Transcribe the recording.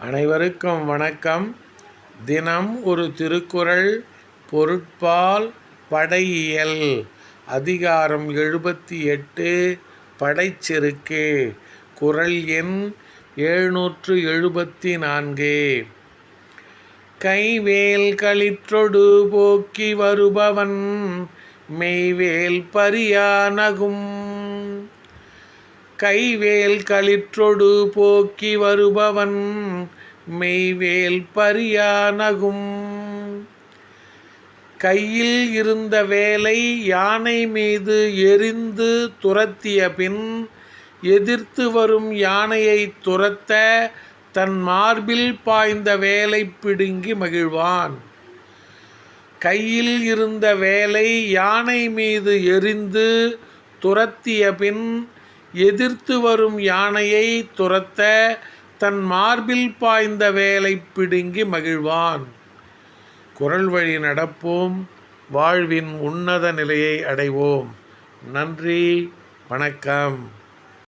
அனைவருக்கும் வணக்கம். தினம் ஒரு திருக்குறள் பொருட்பால் படையியல். அதிகாரம் எழுபத்தி எட்டு படைச்செருக்கு. குறள் எண் எழுநூற்று எழுபத்தி நான்கு. கைவேல் களிற்றொடு போக்கி வருபவன் மெய்வேல் பரியானகும் கைவேல் களிற்றொடு போக்கி வருபவன் மெய்வேல் பரியானகும். கையில் இருந்த வேலை யானை மீது எரிந்து துரத்திய பின் எதிர்த்து வரும் யானையை துரத்த தன் மார்பில் பாய்ந்த வேலை பிடுங்கி மகிழ்வான். கையில் இருந்த வேலை யானை மீது எரிந்து துரத்திய பின் எதிர்த்து வரும் யானையை துரத்த தன் மார்பில் பாய்ந்த வேலை பிடுங்கி மகிழ்வான். குரல் வழி நடப்போம். வாழ்வின் உன்னத நிலையை அடைவோம். நன்றி. வணக்கம்.